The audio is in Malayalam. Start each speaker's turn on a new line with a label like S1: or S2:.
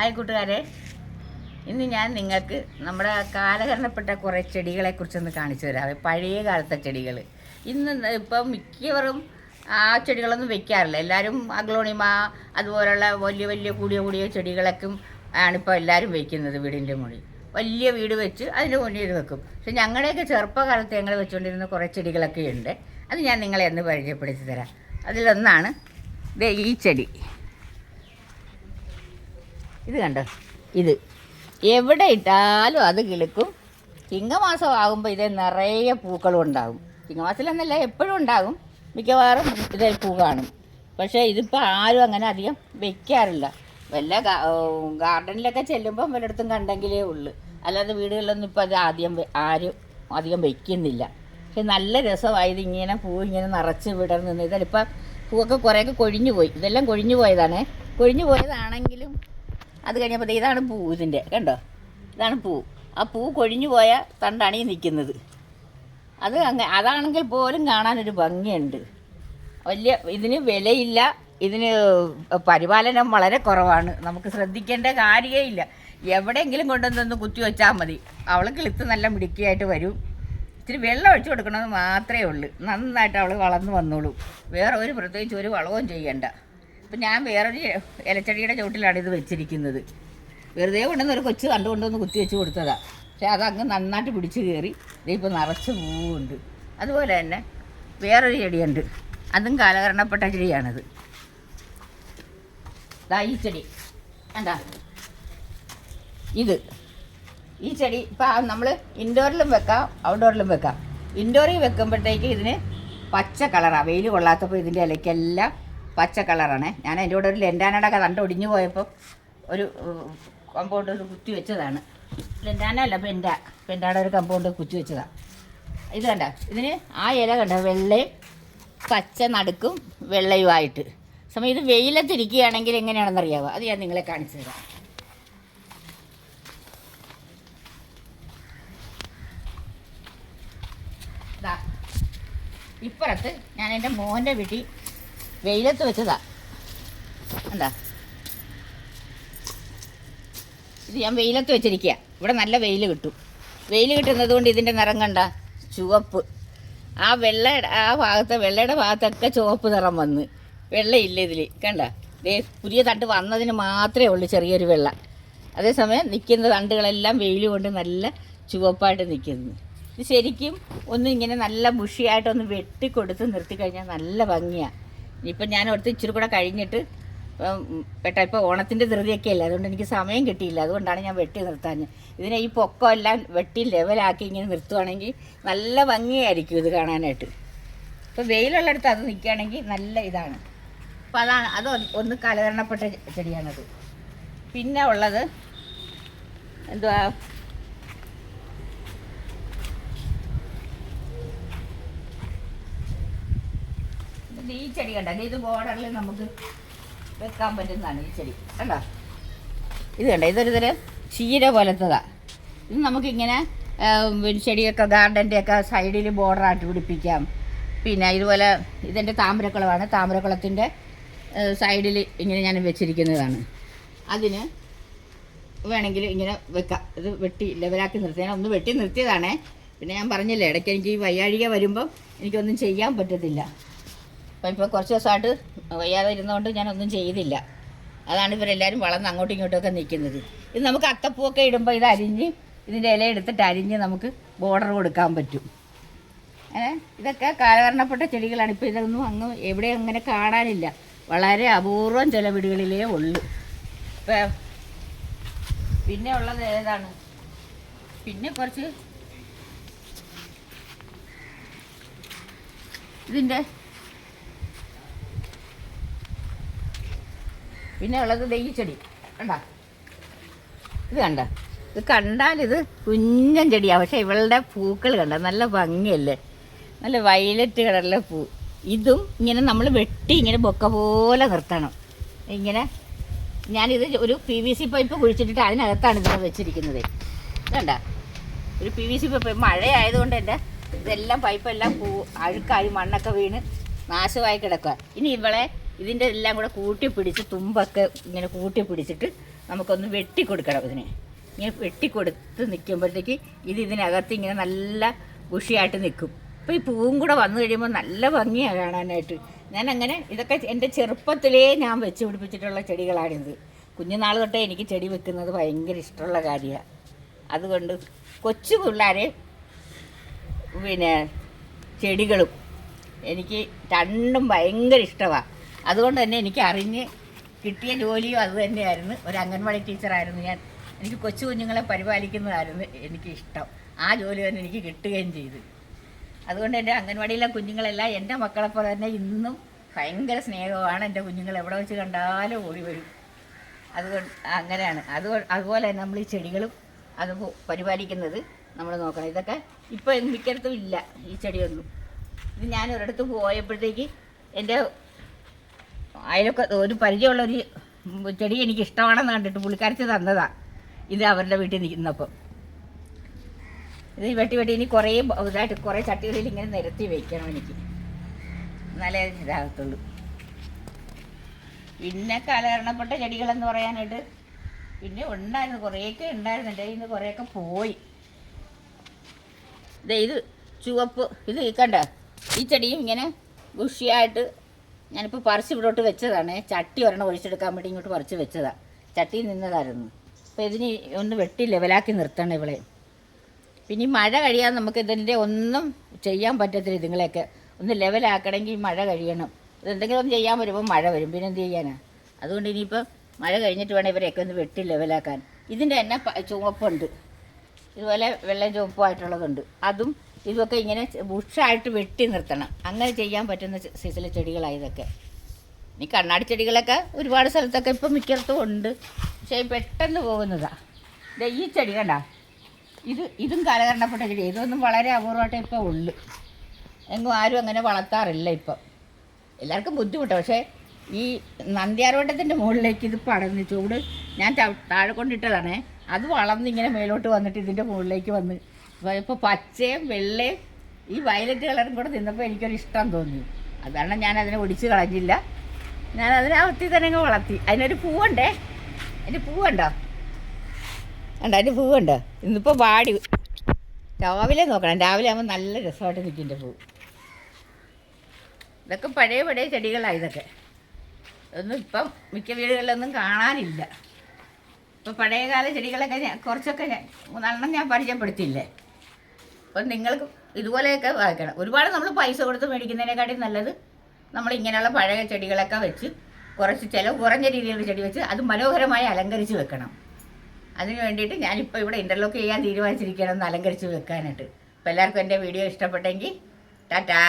S1: ഹായ് കൂട്ടുകാരെ. ഇന്ന് ഞാൻ നിങ്ങൾക്ക് നമ്മുടെ കാലഹരണപ്പെട്ട കുറേ ചെടികളെ കുറിച്ചൊന്ന് കാണിച്ചു തരാം. പഴയ കാലത്തെ ചെടികൾ ഇന്ന് ഇപ്പം മിക്കവരും ആ ചെടികളൊന്നും വെക്കാറില്ല. എല്ലാവരും അഗ്ലോണിമ അതുപോലുള്ള വലിയ വലിയ കൂടിയ കൂടിയ ചെടികളൊക്കെ ആണിപ്പോൾ എല്ലാവരും വെക്കുന്നത് വീടിന്റെ മുകളിൽ. വലിയ വീട് വെച്ച് അതിന്റെ മുന്നിൽ ഇത് വെക്കും. പക്ഷെ ഞങ്ങളുടെയൊക്കെ ചെറുപ്പകാലത്ത് ഞങ്ങൾ വെച്ചുകൊണ്ടിരുന്ന കുറേ ചെടികളൊക്കെ ഉണ്ട്. അത് ഞാൻ നിങ്ങളെ ഒന്ന് പരിചയപ്പെടുത്തി തരാം. അതിലൊന്നാണ് ദേ ഈ ചെടി. ഇത് കണ്ടോ? ഇത്. എവിടെ ഇട്ടാലും അത് കിളുക്കും. ചിങ്ങമാസം ആകുമ്പോൾ ഇത് നിറയെ പൂക്കളും ഉണ്ടാകും. ചിങ്ങമാസത്തിലെന്നല്ല എപ്പോഴും ഉണ്ടാകും. മിക്കവാറും ഇതേ പൂ കാണും. പക്ഷേ ഇതിപ്പോൾ ആരും അങ്ങനെ അധികം വെക്കാറില്ല. വല്ല ഗാർഡനിലൊക്കെ ചെല്ലുമ്പം വല്ലയിടത്തും കണ്ടെങ്കിലേ ഉള്ളൂ. അല്ലാതെ വീടുകളിലൊന്നും ഇപ്പോൾ അത് ആദ്യം ആരും അധികം വെക്കുന്നില്ല. പക്ഷെ നല്ല രസമായത് ഇങ്ങനെ പൂ ഇങ്ങനെ നിറച്ച് വിടർന്ന് നിന്ന് ഇതിലിപ്പം പൂവൊക്കെ കുറേയൊക്കെ കൊഴിഞ്ഞു പോയി. ഇതെല്ലാം കൊഴിഞ്ഞു പോയതാണേ. കൊഴിഞ്ഞു പോയതാണെങ്കിലും അത് കഴിഞ്ഞപ്പോൾ ഇതാണ് പൂ ഇതിന്റെ കണ്ടോ? ഇതാണ് പൂ. ആ പൂ കൊഴിഞ്ഞു പോയ തണ്ടാണ് ഈ നിൽക്കുന്നത് അത് അങ്ങ അതാണെങ്കിൽ പോലും കാണാനൊരു ഭംഗിയുണ്ട്. വലിയ ഇതിന് വിലയില്ല ഇതിന് പരിപാലനം വളരെ കുറവാണ്. നമുക്ക് ശ്രദ്ധിക്കേണ്ട കാര്യമേ ഇല്ല. എവിടെയെങ്കിലും കൊണ്ടുവന്നൊന്ന് കുത്തി വെച്ചാൽ മതി. അവൾ കിളുത്ത് നല്ല മിടുക്കിയായിട്ട് വരും. ഇത്തിരി വെള്ളം ഒഴിച്ചു കൊടുക്കണമെന്ന് മാത്രമേ ഉള്ളൂ. നന്നായിട്ട് അവൾ വളർന്നു വന്നോളൂ. വേറെ ഒരു പ്രത്യേകിച്ച് ഒരു വളവും ചെയ്യണ്ട. ഇപ്പം ഞാൻ വേറൊരു ഇലച്ചെടിയുടെ ചുവട്ടിലാണ് ഇത് വെച്ചിരിക്കുന്നത്. വെറുതെ കൊണ്ടുവന്ന് ഒരു കൊച്ചു കണ്ടു കൊണ്ടുവന്ന് കുത്തി വെച്ച് കൊടുത്തതാണ് പക്ഷെ അതങ്ങ് നന്നായിട്ട് പിടിച്ച് കയറി ഇതിപ്പോൾ നിറച്ച് പൂവുണ്ട്. അതുപോലെ തന്നെ വേറൊരു ചെടിയുണ്ട്. അതും കാലകരണപ്പെട്ട ചെടിയാണത്. ദാ ഈ ചെടി. എന്താ ഇത്. ഈ ചെടി ഇപ്പം നമ്മൾ ഇൻഡോറിലും വെക്കാം ഔട്ട്ഡോറിലും വെക്കാം. ഇൻഡോറിൽ വെക്കുമ്പോഴത്തേക്ക് ഇതിന് പച്ച കളറാണ് വെയിൽ കൊള്ളാത്തപ്പോൾ ഇതിന്റെ ഇലയ്ക്കെല്ലാം പച്ച കളറാണ്. ഞാൻ അതിന്റെ കൂടെ ഒരു ലെൻഡാനയുടെ കണ്ട് ഒടിഞ്ഞു പോയപ്പോൾ ഒരു കമ്പൗണ്ട് ഒരു കുത്തി വെച്ചതാണ്. ലെൻഡാന അല്ല പെൻഡ. പെൻഡാടെ ഒരു കമ്പൗണ്ട് കുത്തി വെച്ചതാണ് ഇത് കണ്ട ഇതിന് ആ ഇല കണ്ട വെള്ളയും പച്ച നടുക്കും വെള്ളയുമായിട്ട്. സമയം ഇത് വെയിലത്തിരിക്കുകയാണെങ്കിൽ എങ്ങനെയാണെന്ന് അറിയാവോ അത് ഞാൻ നിങ്ങളെ കാണിച്ചു തരാം. ഇപ്പുറത്ത് ഞാൻ എന്റെ മോന്റെ വീട്ടിൽ വെയിലത്ത് വെച്ചതാ. എന്താ ഇത് ഞാൻ വെയിലത്ത് വെച്ചിരിക്കുക ഇവിടെ നല്ല വെയിൽ കിട്ടും. വെയിൽ കിട്ടുന്നത് കൊണ്ട് ഇതിന്റെ നിറം കണ്ട? ചുവപ്പ്. ആ വെള്ള ആ ഭാഗത്തെ വെള്ളയുടെ ഭാഗത്തൊക്കെ ചുവപ്പ് നിറം വന്ന്. വെള്ളയില്ല ഇതിൽ കണ്ട? ദേ പുതിയ തണ്ട് വന്നതിന് മാത്രമേ ഉള്ളൂ ചെറിയൊരു വെള്ള. അതേസമയം നിൽക്കുന്ന തണ്ടുകളെല്ലാം വെയിൽ കൊണ്ട് നല്ല ചുവപ്പായിട്ട് നിൽക്കുന്നു. ഇത് ശരിക്കും ഒന്ന് ഇങ്ങനെ നല്ല ബുഷിയായിട്ടൊന്ന് വെട്ടിക്കൊടുത്ത് നിർത്തി കഴിഞ്ഞാൽ നല്ല ഭംഗിയാണ് ഇനിയിപ്പം ഞാൻ അടുത്ത് ഇച്ചിരി കൂടെ കഴിഞ്ഞിട്ട് ഇപ്പം പെട്ട ഇപ്പോൾ ഓണത്തിന്റെ ധൃതിയൊക്കെ അല്ലേ? അതുകൊണ്ട് എനിക്ക് സമയം കിട്ടിയില്ല. അതുകൊണ്ടാണ് ഞാൻ വെട്ടി നിർത്താഞ്ഞ്. ഇതിനെ ഈ പൊക്കം എല്ലാം വെട്ടി ലെവലാക്കി ഇങ്ങനെ നിർത്തുവാണെങ്കിൽ നല്ല ഭംഗിയായിരിക്കും ഇത് കാണാനായിട്ട്. ഇപ്പോൾ വെയിലുള്ളിടത്ത് അത് നിൽക്കുകയാണെങ്കിൽ നല്ല ഇതാണ്. അപ്പോൾ അതാണ് അത് ഒന്ന് കലകരണപ്പെട്ട ചെടിയാണത്. പിന്നെ ഉള്ളത് എന്തുവാ ഇത് ഈ ചെടി കണ്ട? ഇത് ബോർഡറിൽ നമുക്ക് വെക്കാൻ പറ്റുന്നതാണ് ഈ ചെടി. കണ്ടോ? ഇത് കണ്ടോ? ഇതൊരു തരം ചീര പോലത്തതാ. ഇത് നമുക്കിങ്ങനെ ചെടിയൊക്കെ ഗാർഡന്റെ ഒക്കെ സൈഡിൽ ബോർഡറായിട്ട് പിടിപ്പിക്കാം. പിന്നെ ഇതുപോലെ ഇതെന്റെ താമരക്കുളമാണ്. താമരക്കുളത്തിന്റെ സൈഡിൽ ഇങ്ങനെ ഞാൻ വെച്ചിരിക്കുന്നതാണ്. അതിന് വേണമെങ്കിൽ ഇങ്ങനെ വെക്കാം. ഇത് വെട്ടി ലെവലാക്കി നിർത്തി. ഞാൻ ഒന്ന് വെട്ടി നിർത്തിയതാണേ. പിന്നെ ഞാൻ പറഞ്ഞില്ലേ ഇടയ്ക്ക് എനിക്ക് ഈ വയ്യാഴിക വരുമ്പം എനിക്കൊന്നും ചെയ്യാൻ പറ്റത്തില്ല. അപ്പം ഇപ്പോൾ കുറച്ച് ദിവസമായിട്ട് വയ്യാതെ ഇരുന്നുകൊണ്ട് ഞാനൊന്നും ചെയ്തില്ല. അതാണ് ഇവരെല്ലാവരും വളർന്ന് അങ്ങോട്ടും ഒക്കെ നിൽക്കുന്നത്. ഇത് നമുക്ക് അത്തപ്പൂവൊക്കെ ഇടുമ്പോൾ ഇത് അരിഞ്ഞ് ഇതിന്റെ ഇല എടുത്തിട്ട് അരിഞ്ഞ് നമുക്ക് ബോർഡർ കൊടുക്കാൻ പറ്റും. ഇതൊക്കെ കാലകരണപ്പെട്ട ചെടികളാണ്. ഇപ്പോൾ ഇതൊന്നും അങ്ങ് എവിടെ അങ്ങനെ കാണാനില്ല. വളരെ അപൂർവം ചില വീടുകളിലേ ഉള്ളൂ. ഇപ്പം പിന്നെ ഉള്ളത് ഏതാണ്? പിന്നെ കുറച്ച് ഇതിന്റെ പിന്നെ ഉള്ളത് ദേ കണ്ടാ? ഇത് കണ്ട? ഇത് കണ്ടാൽ ഇത് കുഞ്ഞൻ ചെടിയാണ് പക്ഷേ ഇവളുടെ പൂക്കൾ കണ്ട? നല്ല ഭംഗിയല്ലേ? നല്ല വയലറ്റ് കളറിലെ പൂ. ഇതും ഇങ്ങനെ നമ്മൾ വെട്ടി ഇങ്ങനെ ബൊക്ക പോലെ നിർത്തണം. ഇങ്ങനെ ഞാനിത് ഒരു പി വി സി പൈപ്പ് കുഴിച്ചിട്ടിട്ട് അതിനകത്താണ് ഇതിനെ വെച്ചിരിക്കുന്നത്. കണ്ട? ഒരു പി വി സി പൈപ്പ്. മഴയായതുകൊണ്ട് എന്റെ ഇതെല്ലാം പൈപ്പെല്ലാം പൂ അഴുക്കായി മണ്ണൊക്കെ വീണ് നാശമായി കിടക്കുക ഇനി ഇവളെ ഇതിന്റെ എല്ലാം കൂടെ കൂട്ടി പിടിച്ച് തുമ്പൊക്കെ ഇങ്ങനെ കൂട്ടി പിടിച്ചിട്ട് നമുക്കൊന്ന് വെട്ടി കൊടുക്കണം ഇതിനെ. ഇങ്ങനെ വെട്ടി കൊടുത്ത് നിൽക്കുമ്പോഴത്തേക്ക് ഇത് ഇതിനകത്ത് ഇങ്ങനെ നല്ല ഉഷിയായിട്ട് നിൽക്കും. അപ്പോൾ ഈ പൂവും കൂടെ വന്നു കഴിയുമ്പോൾ നല്ല ഭംഗിയാണ് കാണാനായിട്ട്. ഞാൻ അങ്ങനെ ഇതൊക്കെ എന്റെ ചെറുപ്പത്തിലേ ഞാൻ വെച്ച് പിടിപ്പിച്ചിട്ടുള്ള ചെടികളാണിത്. കുഞ്ഞുനാൾ തൊട്ടേ എനിക്ക് ചെടി വെക്കുന്നത് ഭയങ്കര ഇഷ്ടമുള്ള കാര്യമാണ് അതുകൊണ്ട് കൊച്ചു പിള്ളേരെ പിന്നെ ചെടികളും എനിക്ക് രണ്ടും ഭയങ്കര ഇഷ്ടമാണ് അതുകൊണ്ട് തന്നെ എനിക്ക് അറിഞ്ഞ് കിട്ടിയ ജോലിയും അത് തന്നെയായിരുന്നു. ഒരു അംഗൻവാടി ടീച്ചറായിരുന്നു ഞാൻ. എനിക്ക് കൊച്ചു കുഞ്ഞുങ്ങളെ പരിപാലിക്കുന്നതായിരുന്നു എനിക്ക് ഇഷ്ടം ആ ജോലി തന്നെ എനിക്ക് കിട്ടുകയും ചെയ്തു. അതുകൊണ്ട് എന്റെ അംഗൻവാടിയിലെ കുഞ്ഞുങ്ങളെല്ലാം എന്റെ മക്കളെപ്പോലെ തന്നെ ഇന്നും ഭയങ്കര സ്നേഹമാണ് എന്റെ കുഞ്ഞുങ്ങൾ എവിടെ വെച്ച് കണ്ടാലും ഓടി വരും. അതുകൊണ്ട് അങ്ങനെയാണ്. അത് അതുപോലെ തന്നെ നമ്മൾ ഈ ചെടികളും അത് പരിപാലിക്കുന്നത് നമ്മൾ നോക്കണം. ഇതൊക്കെ ഇപ്പോൾ മിക്കടത്തും ഇല്ല ഈ ചെടിയൊന്നും. ഇത് ഞാൻ ഒരിടത്ത് പോയപ്പോഴത്തേക്ക് എന്റെ അതിലൊക്കെ ഒരു പരിചയമുള്ളൊരു ചെടി എനിക്ക് ഇഷ്ടമാണെന്ന് കണ്ടിട്ട് പുള്ളിക്കാരത്തി തന്നതാ. ഇത് അവരുടെ വീട്ടിൽ നിൽക്കുന്നപ്പം. ഇത് വെട്ടി വെട്ടി ഇനി കുറേ ഇതായിട്ട് കുറേ ചട്ടികളിൽ ഇങ്ങനെ നിരത്തി വയ്ക്കണം എനിക്ക്. എന്നാലേ ഇതാകത്തുള്ളൂ. പിന്നെ കാലഹരണപ്പെട്ട ചെടികളെന്ന് പറയാനായിട്ട് പിന്നെ ഉണ്ടായിരുന്നു. കുറേയൊക്കെ ഉണ്ടായിരുന്നു. എന്റെ കയ്യിൽ കുറേയൊക്കെ പോയി. ഇത് ചുവപ്പ്. ഇത് കണ്ട? ഈ ചെടിയും ഇങ്ങനെ ബുഷിയായിട്ട് ഞാനിപ്പോൾ പറിച്ച് ഇവിടോട്ട് വെച്ചതാണ്. ചട്ടി ഒരെണ്ണം ഒഴിച്ചെടുക്കാൻ വേണ്ടി ഇങ്ങോട്ട് പറിച്ച് വെച്ചതാണ് ചട്ടിയിൽ നിന്നതായിരുന്നു. അപ്പോൾ ഇതിന് ഒന്ന് വെട്ടി ലെവലാക്കി നിർത്തണം ഇവളെ. പിന്നെ ഈ മഴ കഴിയാതെ നമുക്ക് ഇതിന്റെ ഒന്നും ചെയ്യാൻ പറ്റത്തില്ല ഇതുങ്ങളെയൊക്കെ. ഒന്ന് ലെവലാക്കണമെങ്കിൽ മഴ കഴിയണം. ഇതെന്തെങ്കിലും ഒന്ന് ചെയ്യാൻ വരുമ്പോൾ മഴ വരും. പിന്നെ എന്ത് ചെയ്യാനാണ് അതുകൊണ്ട് ഇനിയിപ്പോൾ മഴ കഴിഞ്ഞിട്ട് വേണം ഇവരെയൊക്കെ ഒന്ന് വെട്ടി ലെവലാക്കാൻ. ഇതിന്റെ തന്നെ ചുവപ്പുണ്ട്. ഇതുപോലെ വെള്ളം ചുവപ്പുമായിട്ടുള്ളതുണ്ട്. അതും ഇതൊക്കെ ഇങ്ങനെ ബുഷായിട്ട് വെട്ടി നിർത്തണം. അങ്ങനെ ചെയ്യാൻ പറ്റുന്ന സീസണിൽ ചെടികളായതൊക്കെ ഈ കണ്ണാടി ചെടികളൊക്കെ ഒരുപാട് സ്ഥലത്തൊക്കെ ഇപ്പം മിക്കടത്തും ഉണ്ട്. പക്ഷേ പെട്ടെന്ന് പോകുന്നതാണ് ദേ ഈ ചെടി കണ്ട? ഇത് ഇതും കാലകരണപ്പെട്ട ചെടി. ഇതൊന്നും വളരെ അപൂർവമായിട്ട് ഇപ്പോൾ ഉള്ളു. എങ്ങും ആരും അങ്ങനെ വളർത്താറില്ല ഇപ്പം. എല്ലാവർക്കും ബുദ്ധിമുട്ടാണ് പക്ഷേ ഈ നന്ദ്യാർവട്ടത്തിന്റെ മുകളിലേക്ക് ഇത് പടർന്ന് ചൂട് ഞാൻ താഴെ കൊണ്ടിട്ടതാണേ. അത് വളർന്ന് ഇങ്ങനെ മേലോട്ട് വന്നിട്ട് ഇതിന്റെ മുകളിലേക്ക് വന്ന് ഇപ്പോൾ പച്ചയും വെള്ളയും ഈ വയലറ്റ് കളറും കൂടെ തിന്നപ്പോൾ എനിക്കൊരു ഇഷ്ടം തോന്നി. അതാണ് ഞാൻ അതിനെ ഒടിച്ച് കളഞ്ഞില്ല. ഞാൻ അതിനെ അകത്തി തന്നെ വളർത്തി. അതിനൊരു പൂവുണ്ടേ? അതിന്റെ പൂവുണ്ടോ? കണ്ടോ അതിന്റെ പൂവുണ്ടോ? ഇന്നിപ്പോൾ വാടി. രാവിലെ നോക്കണം. രാവിലെ ആകുമ്പോൾ നല്ല രസമായിട്ട് നിൽക്കിന്റെ പൂ ഇതൊക്കെ പഴയ പഴയ ചെടികളാണ് ഇതൊക്കെ. ഇതൊന്നും ഇപ്പം മിക്ക വീടുകളിലൊന്നും കാണാനില്ല. ഇപ്പം പഴയകാല ചെടികളൊക്കെ ഞാൻ കുറച്ചൊക്കെ ഞാൻ നല്ലോണം ഞാൻ പരിചയപ്പെടുത്തിയില്ലേ? അപ്പം നിങ്ങൾക്ക് ഇതുപോലെയൊക്കെ വായിക്കണം. ഒരുപാട് നമ്മൾ പൈസ കൊടുത്ത് മേടിക്കുന്നതിനെക്കാട്ടി നല്ലത് നമ്മൾ ഇങ്ങനെയുള്ള പഴയ ചെടികളൊക്കെ വെച്ച് കുറച്ച് ചിലവ് കുറഞ്ഞ രീതിയിലുള്ള ചെടി വെച്ച് അത് മനോഹരമായി അലങ്കരിച്ച് വെക്കണം. അതിന് വേണ്ടിയിട്ട് ഞാനിപ്പോൾ ഇവിടെ ഇന്റർലോക്ക് ചെയ്യാൻ തീരുമാനിച്ചിരിക്കുകയാണ് ഒന്ന് അലങ്കരിച്ച് വെക്കാനായിട്ട്. അപ്പോൾ എല്ലാവർക്കും എന്റെ വീഡിയോ ഇഷ്ടപ്പെട്ടെങ്കിൽ ടാറ്റാ.